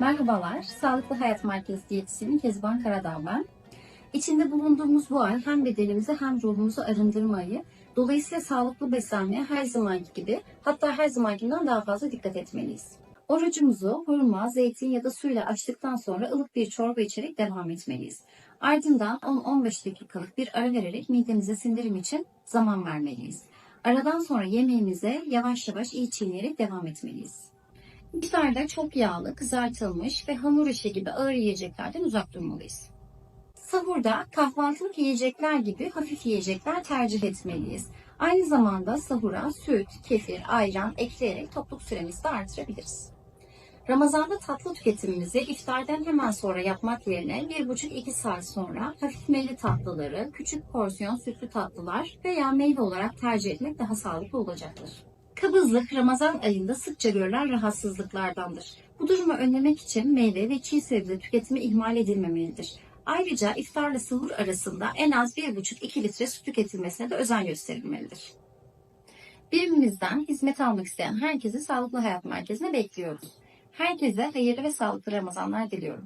Merhabalar, Sağlıklı Hayat Merkezi diyetisyeni Kezban Karadağ ben. İçinde bulunduğumuz bu ay hem bedenimizi hem ruhumuzu arındırmayı, dolayısıyla sağlıklı beslenmeye her zamanki gibi, hatta her zamankinden daha fazla dikkat etmeliyiz. Orucumuzu hurma, zeytin ya da suyla açtıktan sonra ılık bir çorba içerek devam etmeliyiz. Ardından 10-15 dakikalık bir ara vererek midemize sindirim için zaman vermeliyiz. Aradan sonra yemeğimize yavaş yavaş iyi çiğneyerek devam etmeliyiz. İftarda çok yağlı, kızartılmış ve hamur işi gibi ağır yiyeceklerden uzak durmalıyız. Sahurda kahvaltılık yiyecekler gibi hafif yiyecekler tercih etmeliyiz. Aynı zamanda sahura süt, kefir, ayran ekleyerek topluk süremizi de artırabiliriz. Ramazanda tatlı tüketimimizi iftardan hemen sonra yapmak yerine 1,5-2 saat sonra hafif meyve tatlıları, küçük porsiyon sütlü tatlılar veya meyve olarak tercih etmek daha sağlıklı olacaktır. Kabızlık Ramazan ayında sıkça görülen rahatsızlıklardandır. Bu durumu önlemek için meyve ve çiğ sebze tüketimi ihmal edilmemelidir. Ayrıca iftarla sahur arasında en az 1,5-2 litre su tüketilmesine de özen gösterilmelidir. Birimimizden hizmet almak isteyen herkesi Sağlıklı Hayat Merkezi'ne bekliyoruz. Herkese hayırlı ve sağlıklı Ramazanlar diliyorum.